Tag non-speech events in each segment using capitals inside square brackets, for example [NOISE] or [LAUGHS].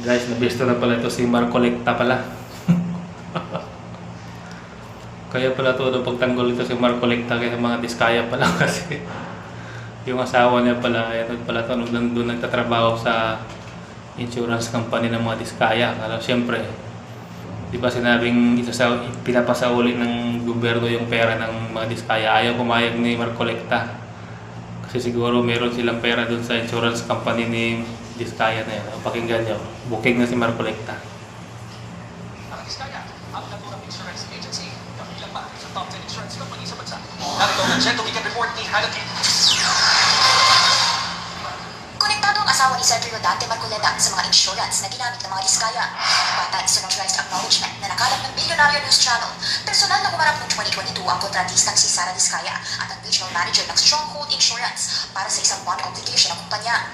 Guys, nabisto na pala ito si Marco Lecta pala. Kaya pala ito nung pagtanggol ito si Marco Lecta kaya mga diskaya pala [LAUGHS] kasi yung asawa niya pala, ayun pala ito nung doon nagtatrabaho sa insurance company ng mga diskaya. Kaya siyempre, di ba sinabing isa sa, pinapasauli ng gobyerno yung pera ng mga diskaya. Ayaw pumayag ni Marco Lecta. Kasi siguro meron silang pera doon sa insurance company ni Diskaya na yan. O, Pakinggan nyo. Booking na si Marco Lecta. Ang Diskaya, ang naturang insurance agency, kabilang pa sa top 10 insurance company sa bansa. Narito ang Jet Weekend Report ni Hannah King. Konektado ang asawa ni Sergio Dante Marcoleta sa mga insurance na ginamit ng mga diskaya. Batay sa notarized acknowledgement na nakalat ng Billionaire News Channel, personal na kumarap noong 2022 ang kontratistang si Sara Diskaya at ang regional manager ng Stronghold Insurance para sa isang bond obligation ng kumpanya.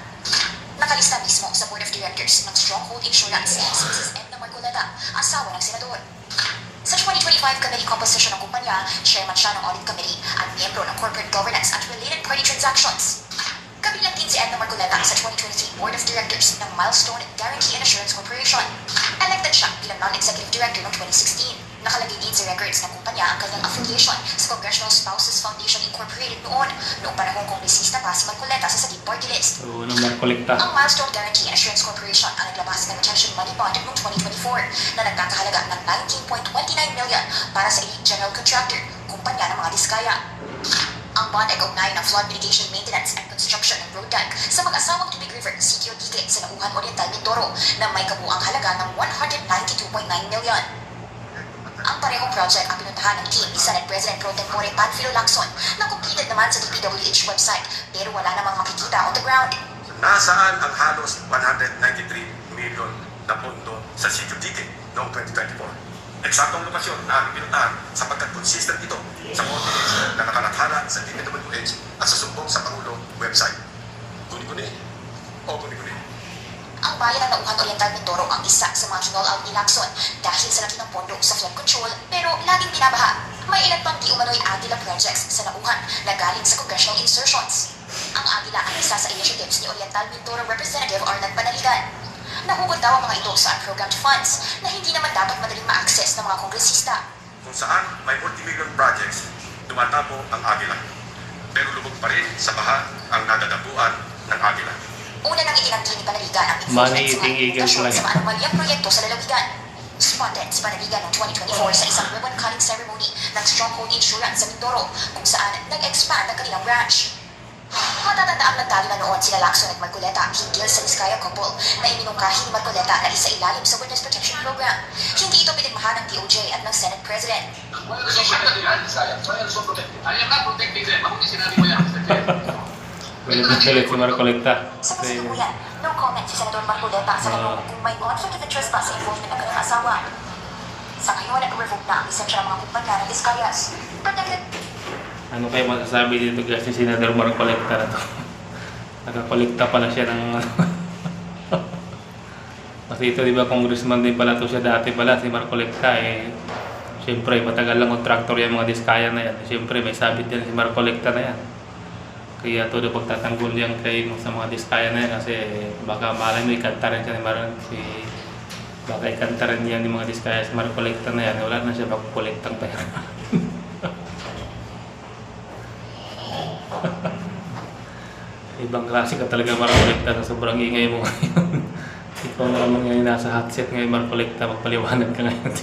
Nakalista mismo sa Board of Directors ng Stronghold Insurance si Mrs. Edna Marcoleta, asawa ng senador. Sa 2025 committee composition ng kumpanya, chairman siya ng audit committee at miyembro ng corporate governance at related party transactions. Kabilang din si Edna Marcoleta sa 2023 Board of Directors ng Milestone Guarantee and Assurance Corporation. Elected siya bilang non-executive director noong 2016. Nakalagay din sa records ng kumpanya ang kanyang affiliation sa Congressional Spouses Foundation Incorporated noon, noong panahong kongresista pa si Marcoleta sa List. So, ano Marco Lecta? Ang Milestone Guarantee Assurance Corporation ang naglabas ng retention money bond noong 2024 na nagkakahalaga ng 19.29 million para sa elite general contractor, kumpanya ng mga diskaya. Ang bond ay kaugnay ng flood mitigation maintenance and construction ng road dike sa mag-asawang Tubig River, Tigre sa Nauhan Oriental, Mindoro na may kabuang halaga ng 192.9 million. Ang parehong project ang pinuntahan ng team ni Senate President Pro Tempore Panfilo Lacson na completed naman sa DPWH website pero wala namang makikita on the ground. Nasaan ang halos 193 million na pondo sa Tigre noong 2024? Eksaktong lokasyon na aming pinuntahan sapagkat consistent ito sa coordinates na nakalathala sa DPWH at sa sumbong sa Pangulo website. Guni-guni o guni-guni. Ang bayan Oriental Mindoro ang isa sa mga kinol out ni Lacson dahil sa laki ng pondo sa flood control pero laging binabaha. May ilan pang di umano'y Agila projects sa Nauhan na galing sa congressional insertions. Ang Agila ang isa sa initiatives ni Oriental Mindoro Representative Arlan Panaligan. Nahugot daw ang mga ito sa unprogrammed funds na hindi naman dapat madaling ma-access ng mga kongresista. Kung saan may multi-million projects, tumatapo ang Agila. Pero lubog pa rin sa baha ang nadadapuan ng Agila. Una nang itinanggi ni Panaligan ang Money sa eating eagle fly. sa anomalyang proyekto sa lalawigan. Spotted si Panaligan noong 2024 sa isang ribbon cutting ceremony ng Stronghold Insurance sa Mindoro kung saan nag-expand ang kanilang branch. Matatanda ang nagtalo na noon sila Lacson at Marcoleta hinggil sa Vizcaya couple na iminungkahi ni Marcoleta na isa ilalim sa Witness Protection Program. Hindi ito pinirmahan ng DOJ at ng Senate President. Well, so. So, so. I am not protecting them. Mabuti sinabi mo yan, Mr. Chair. Pwede na pilit si Marco Lecta. Sa kasalukuyan, no comment si Senador Marcoleta sa tanong kung may interest ba sa involvement ng kanyang asawa. Sa ngayon, revoke na ang lisensya ng mga kumpanya ng Discayas. Protected ano kayo masasabi dito guys si Senador Marco Lecta na to? [LAUGHS] Nakakolekta pala siya ng [LAUGHS] Kasi ito di ba congressman din pala to siya dati pala si Marco Lecta eh. Siyempre matagal lang contractor yung mga diskaya na yan. Siyempre may sabit yan si Marco Lecta na yan. Kaya todo pagtatanggol yan kay sa mga diskaya na yan kasi baka malay mo ikanta rin siya ni Mar si baka ikanta rin yan ng mga diskaya si Marco Lecta na yan. Wala na siya magkukolektang pera. Ibang klase ka talaga Marcolekta sa sobrang ingay mo ngayon. Ikaw na naman ngayon nasa hot seat ngayon Marcolekta, magpaliwanag ka ngayon.